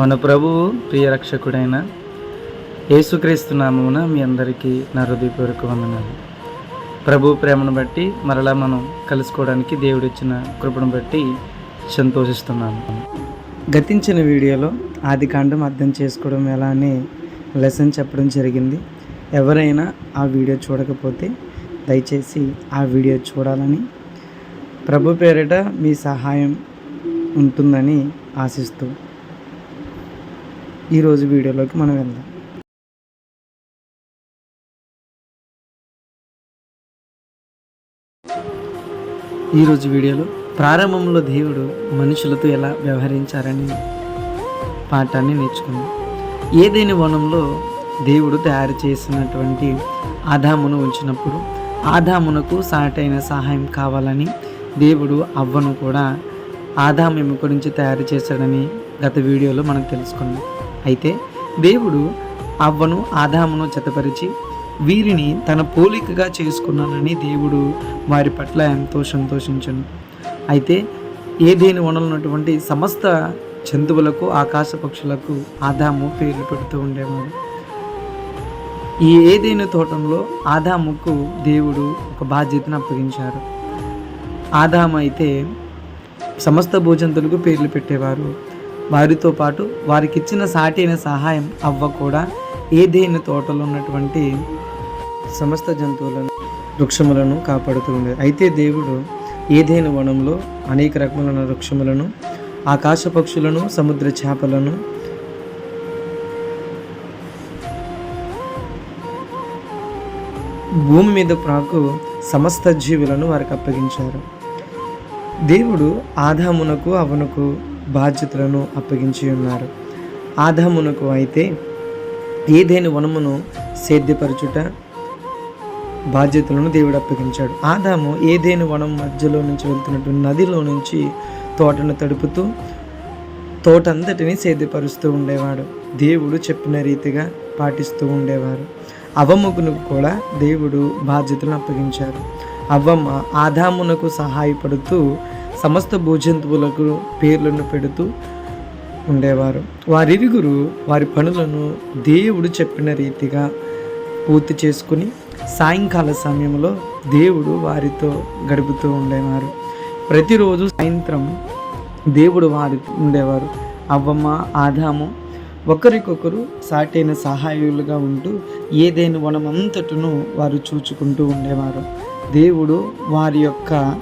మన ప్రభువు ప్రియరక్షకుడైన యేసుక్రీస్తు నామమున మీ అందరికీ నా హృదయపూర్వక వందనాలు. ప్రభు ప్రేమను బట్టి మరలా మనం కలుసుకోవడానికి దేవుడిచ్చిన కృపను బట్టి సంతోషిస్తున్నాను గతించిన వీడియోలో ఆది కాండం అర్థం చేసుకోవడం ఎలా అని లెసన్ చెప్పడం జరిగింది. ఎవరైనా ఆ వీడియో చూడకపోతే దయచేసి ఆ వీడియో చూడాలని ప్రభు పేరిట మీ సహాయం ఉంటుందని ఆశిస్తూ ఈరోజు వీడియోలోకి మనం వెళ్దాం. ఈరోజు వీడియోలో ప్రారంభంలో దేవుడు మనుషులతో ఎలా వ్యవహరించారని పాఠాన్ని నేర్చుకుందాం. ఏదైనా వనంలో దేవుడు తయారు చేసినటువంటి ఆదామును ఉంచినప్పుడు ఆదామునకు సాటైన సహాయం కావాలని దేవుడు అవ్వను కూడా ఆదాం ఎముక నుంచి తయారు చేశాడని గత వీడియోలో మనం తెలుసుకున్నాం. అయితే దేవుడు అవ్వను ఆదామును జతపరిచి వీరిని తన పోలికగా చేసుకున్నానని దేవుడు వారి పట్ల ఎంతో సంతోషించను. అయితే ఏదేని వనలున్నటువంటి సమస్త జంతువులకు ఆకాశ పక్షులకు ఆదాము పేర్లు పెడుతూ ఉండేవాడు. ఈ ఏదైనా తోటంలో ఆదాముకు దేవుడు ఒక బాధ్యతను అప్పగించారు. ఆదాము అయితే సమస్త భూజంతులకు పేర్లు పెట్టేవారు. వారితో పాటు వారికి ఇచ్చిన సాటి అయిన సహాయం అవ్వ కూడా ఏదైనా తోటలో ఉన్నటువంటి సమస్త జంతువులను వృక్షములను కాపాడుతూ ఉండేది అయితే దేవుడు ఏదైనా వనంలో అనేక రకములైన వృక్షములను ఆకాశ పక్షులను సముద్ర చేపలను భూమి మీద ప్రాకు సమస్త జీవులను వారికి అప్పగించారు. దేవుడు ఆదామునకు అవనుకు బాధ్యతలను అప్పగించి ఉన్నారు. ఆదామునకు అయితే ఏదేని వనమును సేద్యపరచుట బాధ్యతలను దేవుడు అప్పగించాడు. ఆదాము ఏదేని వనం మధ్యలో నుంచి వెళ్తున్నట్టు నదిలో నుంచి తోటను తడుపుతూ తోటంతటిని సేద్యపరుస్తూ ఉండేవాడు. దేవుడు చెప్పిన రీతిగా పాటిస్తూ ఉండేవారు. అవ్వమ్మకునకు కూడా దేవుడు బాధ్యతలను అప్పగించారు. అవ్వమ్మ ఆదామునకు సహాయపడుతూ సమస్త భూజంతువులకు పేర్లను పెడుతూ ఉండేవారు. వారిరుగురు వారి పనులను దేవుడు చెప్పిన రీతిగా పూర్తి చేసుకుని సాయంకాల సమయంలో దేవుడు వారితో గడుపుతూ ఉండేవారు. ప్రతిరోజు సాయంత్రం దేవుడు వారి ఉండేవారు. అవ్వమ్మ ఆదాము ఒకరికొకరు సాటైన సహాయులుగా ఉంటూ ఏదైనా వనమంతటను వారు చూచుకుంటూ ఉండేవారు. దేవుడు వారి యొక్క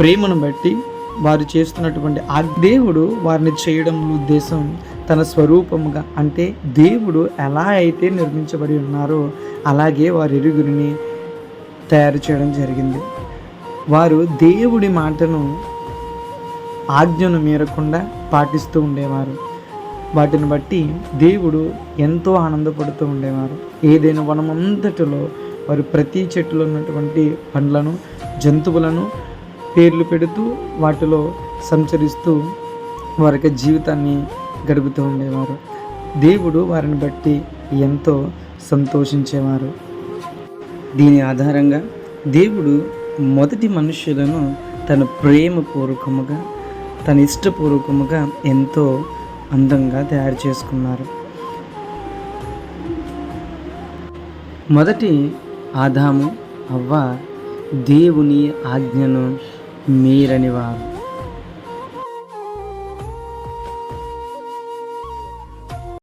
ప్రేమను బట్టి వారు చేస్తున్నటువంటి ఆ దేవుడు వారిని చేయడం ఉద్దేశం తన స్వరూపముగా అంటే దేవుడు ఎలా అయితే నిర్మించబడి ఉన్నారో అలాగే వారి ఇరుగురిని తయారు చేయడం జరిగింది. వారు దేవుడి మాటను ఆజ్ఞను మీరకుండా పాటిస్తూ ఉండేవారు. వాటిని బట్టి దేవుడు ఎంతో ఆనందపడుతూ ఉండేవారు. ఏదైనా వనమంతటిలో వారు ప్రతి చెట్టులో ఉన్నటువంటి పండ్లను జంతువులను పేర్లు పెడుతూ వాటిలో సంచరిస్తూ వారి జీవితాన్ని గడుపుతూ ఉండేవారు. దేవుడు వారిని బట్టి ఎంతో సంతోషించేవారు. దీని ఆధారంగా దేవుడు మొదటి మనుషులను తన ప్రేమపూర్వకముగా తన ఇష్టపూర్వకముగా ఎంతో అందంగా తయారు చేసుకున్నారు. మొదటి ఆదాము అవ్వ దేవుని ఆజ్ఞను మీరని వారు.